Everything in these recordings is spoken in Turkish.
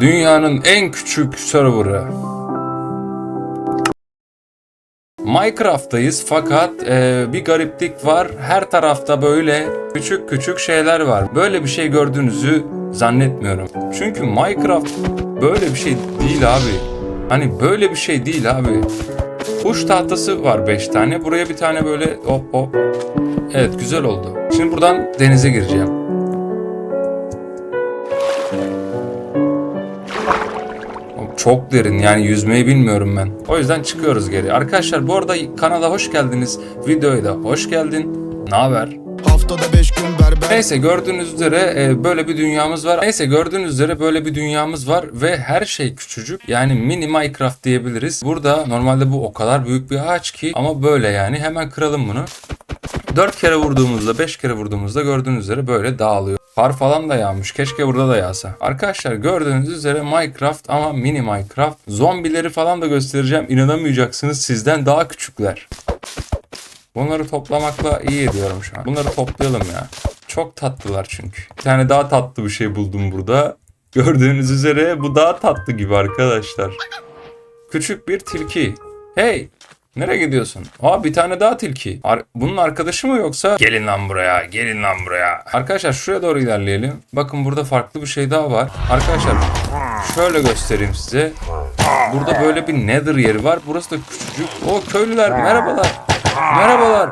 Dünyanın en küçük serverı. Minecraft'tayız fakat e, bir gariplik var. Her tarafta böyle küçük küçük şeyler var. Böyle bir şey gördüğünüzü zannetmiyorum. Çünkü Minecraft böyle bir şey değil abi. Hani böyle bir şey değil abi. Kuş tahtası var 5 tane. Buraya bir tane böyle hop hop. Evet güzel oldu. Şimdi buradan denize gireceğim. Çok derin yani yüzmeyi bilmiyorum ben. O yüzden çıkıyoruz geri. Arkadaşlar bu arada kanala hoş geldiniz. Videoya da hoş geldin. Ne haber? Haftada 5 gün berber Neyse gördüğünüz üzere e, böyle bir dünyamız var. Neyse gördüğünüz üzere böyle bir dünyamız var ve her şey küçücük. Yani mini Minecraft diyebiliriz. Burada normalde bu o kadar büyük bir ağaç ki ama böyle yani. Hemen kıralım bunu. 4 kere vurduğumuzda 5 kere vurduğumuzda gördüğünüz üzere böyle dağılıyor. Kar falan da yağmış. Keşke burada da yağsa. Arkadaşlar gördüğünüz üzere Minecraft ama mini Minecraft. Zombileri falan da göstereceğim. İnanamayacaksınız sizden daha küçükler. Bunları toplamakla iyi ediyorum şu an. Bunları toplayalım ya. Çok tatlılar çünkü. Bir tane daha tatlı bir şey buldum burada. Gördüğünüz üzere bu daha tatlı gibi arkadaşlar. Küçük bir tilki. Hey! Nereye gidiyorsun? Aa bir tane daha tilki. Ar- Bunun arkadaşı mı yoksa? Gelin lan buraya, gelin lan buraya. Arkadaşlar şuraya doğru ilerleyelim. Bakın burada farklı bir şey daha var. Arkadaşlar şöyle göstereyim size. Burada böyle bir nether yeri var. Burası da küçücük. O köylüler merhabalar. Merhabalar.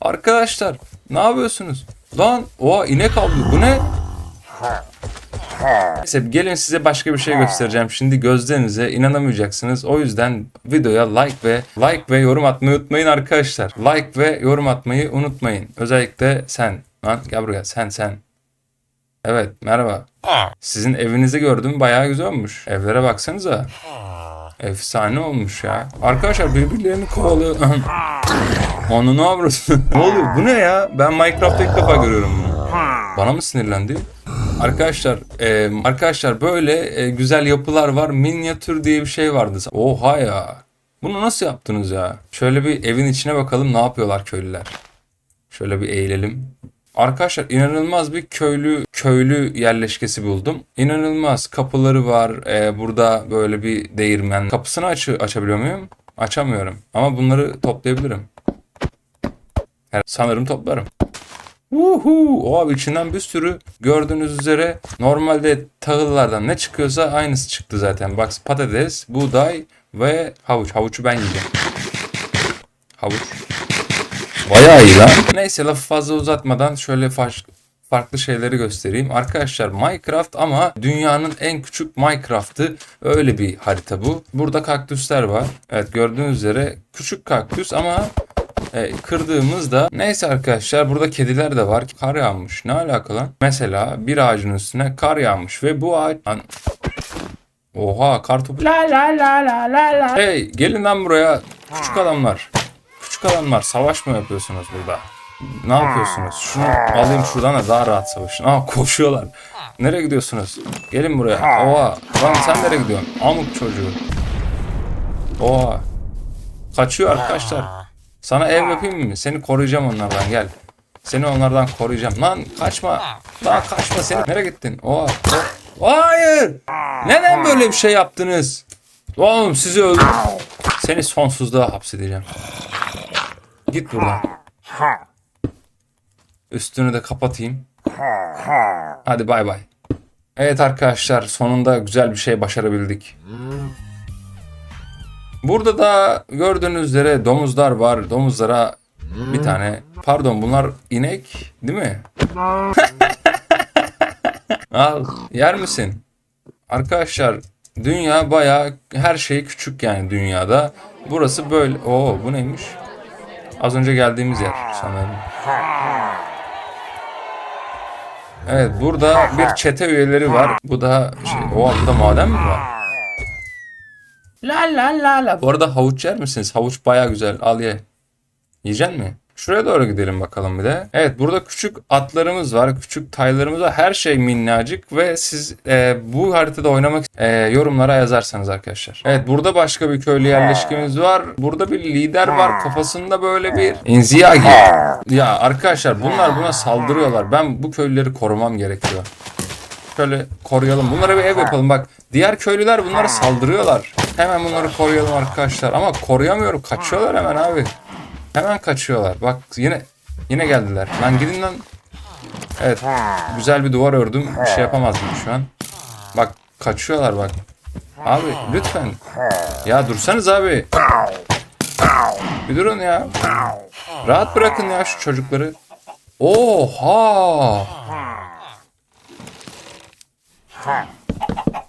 Arkadaşlar ne yapıyorsunuz? Lan oha inek avlıyor. Bu ne? Neyse gelin size başka bir şey göstereceğim. Şimdi gözlerinize inanamayacaksınız. O yüzden videoya like ve like ve yorum atmayı unutmayın arkadaşlar. Like ve yorum atmayı unutmayın. Özellikle sen. Lan gel buraya sen sen. Evet merhaba. Sizin evinizi gördüm bayağı güzel olmuş. Evlere baksanıza. Efsane olmuş ya. Arkadaşlar birbirlerini kovalıyor. Onu ne yapıyorsun? ne oluyor? Bu ne ya? Ben Minecraft'ta ilk defa görüyorum bunu. Bana mı sinirlendi? Arkadaşlar, e, arkadaşlar böyle e, güzel yapılar var. Minyatür diye bir şey vardı. Oha ya. Bunu nasıl yaptınız ya? Şöyle bir evin içine bakalım ne yapıyorlar köylüler. Şöyle bir eğilelim. Arkadaşlar inanılmaz bir köylü köylü yerleşkesi buldum. İnanılmaz kapıları var. Ee, burada böyle bir değirmen. Kapısını aç açabiliyor muyum? Açamıyorum. Ama bunları toplayabilirim. Her- sanırım toplarım. Uhu, o abi içinden bir sürü gördüğünüz üzere normalde tahıllardan ne çıkıyorsa aynısı çıktı zaten. Bak patates, buğday ve havuç. Havucu ben yiyeceğim. Havuç. Bayağı iyi lan. Neyse lafı fazla uzatmadan şöyle fa- farklı şeyleri göstereyim. Arkadaşlar Minecraft ama dünyanın en küçük Minecraft'ı öyle bir harita bu. Burada kaktüsler var. Evet gördüğünüz üzere küçük kaktüs ama e, kırdığımızda neyse arkadaşlar burada kediler de var. Kar yağmış. Ne alaka lan? Mesela bir ağacın üstüne kar yağmış ve bu ağaç... Lan- Oha kar topu. La la la la la la. Hey gelin lan buraya. Küçük adamlar. Küçük adamlar savaş mı yapıyorsunuz burada? Ne yapıyorsunuz? Şunu alayım şuradan da daha rahat savaşın. Aa koşuyorlar. Nereye gidiyorsunuz? Gelin buraya. Oha. Lan sen nereye gidiyorsun? Amuk çocuğu. Oha. Kaçıyor arkadaşlar. Sana ev yapayım mı? Seni koruyacağım onlardan gel. Seni onlardan koruyacağım. Lan kaçma. Lan kaçma seni. Nereye gittin? Oha. O- Hayır. Neden böyle bir şey yaptınız? Oğlum sizi öldür. Seni sonsuzluğa hapsedeceğim. Git buradan. Üstünü de kapatayım. Hadi bay bay. Evet arkadaşlar sonunda güzel bir şey başarabildik. Burada da gördüğünüz üzere domuzlar var. Domuzlara bir tane pardon bunlar inek değil mi? Al yer misin? Arkadaşlar dünya bayağı her şey küçük yani dünyada. Burası böyle. Oo bu neymiş? Az önce geldiğimiz yer sanırım. Evet burada bir çete üyeleri var. Bu da şey, o burada maden mi var? La la la la. Bu arada havuç yer misiniz? Havuç baya güzel. Al ye. Yiyecek mi? Şuraya doğru gidelim bakalım bir de. Evet burada küçük atlarımız var. Küçük taylarımız var. Her şey minnacık ve siz e, bu haritada oynamak e, yorumlara yazarsanız arkadaşlar. Evet burada başka bir köylü yerleşkemiz var. Burada bir lider var. Kafasında böyle bir inziyagi. Ya arkadaşlar bunlar buna saldırıyorlar. Ben bu köylüleri korumam gerekiyor. Şöyle koruyalım. Bunlara bir ev yapalım. Bak diğer köylüler bunlara saldırıyorlar. Hemen bunları koruyalım arkadaşlar. Ama koruyamıyorum. Kaçıyorlar hemen abi. Hemen kaçıyorlar. Bak yine yine geldiler. Lan gidin lan. Evet. Güzel bir duvar ördüm. Bir şey yapamazdım şu an. Bak kaçıyorlar bak. Abi lütfen. Ya dursanız abi. Bir durun ya. Rahat bırakın ya şu çocukları. Oha!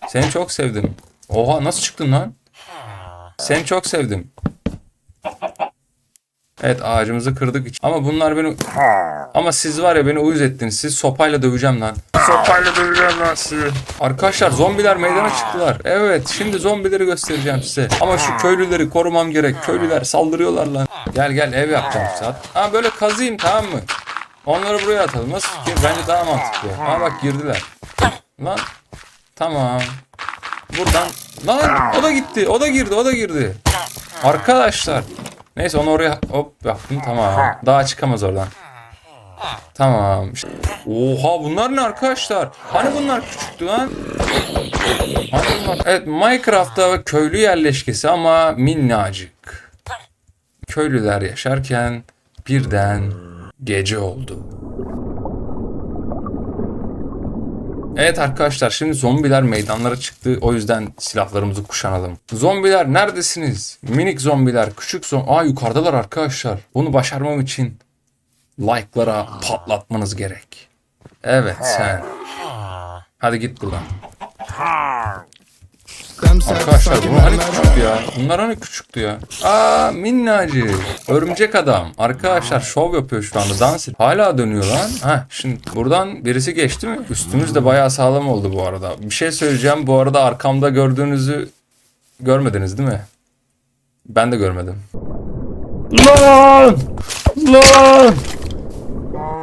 Seni çok sevdim. Oha nasıl çıktın lan? Seni çok sevdim. Evet ağacımızı kırdık. Ama bunlar beni... Ama siz var ya beni uyuz ettiniz. Siz sopayla döveceğim lan. Sopayla döveceğim lan sizi. Arkadaşlar zombiler meydana çıktılar. Evet şimdi zombileri göstereceğim size. Ama şu köylüleri korumam gerek. Köylüler saldırıyorlar lan. Gel gel ev yapacağım saat. Ha böyle kazıyım tamam mı? Onları buraya atalım. Nasıl fikir? Bence daha mantıklı. Ha bak girdiler. Lan. Tamam. Buradan. Lan o da gitti. O da girdi. O da girdi. Arkadaşlar. Neyse onu oraya hop yaptım tamam. Daha çıkamaz oradan. Tamam. Oha bunlar ne arkadaşlar? Hani bunlar küçüktü lan? Hani bunlar? Evet Minecraft'ta köylü yerleşkesi ama minnacık. Köylüler yaşarken birden gece oldu. Evet arkadaşlar şimdi zombiler meydanlara çıktı. O yüzden silahlarımızı kuşanalım. Zombiler neredesiniz? Minik zombiler, küçük zombi. Aa yukarıdalar arkadaşlar. Bunu başarmam için like'lara patlatmanız gerek. Evet sen. Hadi git buradan. Arkadaşlar sanki bu hani küçüktü ya. Bunlar hani küçüktü ya. Aa minnacık. Örümcek adam. Arkadaşlar şov yapıyor şu anda dans ediyor. Hala dönüyor lan. Ha şimdi buradan birisi geçti mi? Üstümüz de bayağı sağlam oldu bu arada. Bir şey söyleyeceğim. Bu arada arkamda gördüğünüzü görmediniz değil mi? Ben de görmedim. Lan! Lan!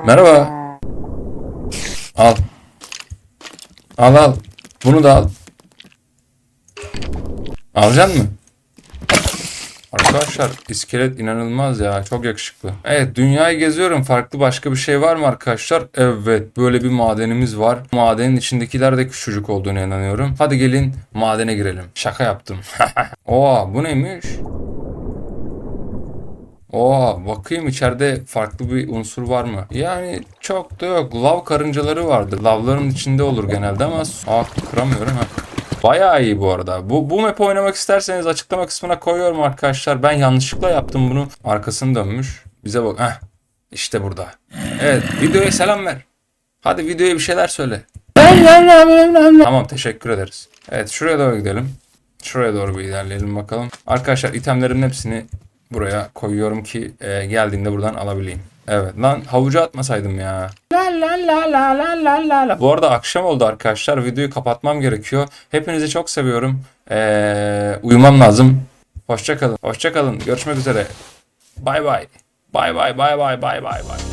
Merhaba. Al. Al al. Bunu da al. Alacaksın mı? Arkadaşlar iskelet inanılmaz ya. Çok yakışıklı. Evet dünyayı geziyorum. Farklı başka bir şey var mı arkadaşlar? Evet böyle bir madenimiz var. Madenin içindekiler de küçücük olduğunu inanıyorum. Hadi gelin madene girelim. Şaka yaptım. Oha bu neymiş? Oha bakayım içeride farklı bir unsur var mı? Yani çok da yok. Lav karıncaları vardır. Lavların içinde olur genelde ama... Aa kıramıyorum ha. Bayağı iyi bu arada. Bu, bu map'i oynamak isterseniz açıklama kısmına koyuyorum arkadaşlar. Ben yanlışlıkla yaptım bunu. Arkasını dönmüş. Bize bak. Heh. İşte burada. Evet. Videoya selam ver. Hadi videoya bir şeyler söyle. tamam teşekkür ederiz. Evet şuraya doğru gidelim. Şuraya doğru bir ilerleyelim bakalım. Arkadaşlar itemlerimin hepsini buraya koyuyorum ki e, geldiğinde buradan alabileyim. Evet lan havucu atmasaydım ya. La la la la la la la la. Bu arada akşam oldu arkadaşlar. Videoyu kapatmam gerekiyor. Hepinizi çok seviyorum. Ee, uyumam lazım. Hoşça kalın. Hoşça kalın. Görüşmek üzere. Bay bay. Bay bay bay bay bay bay bay.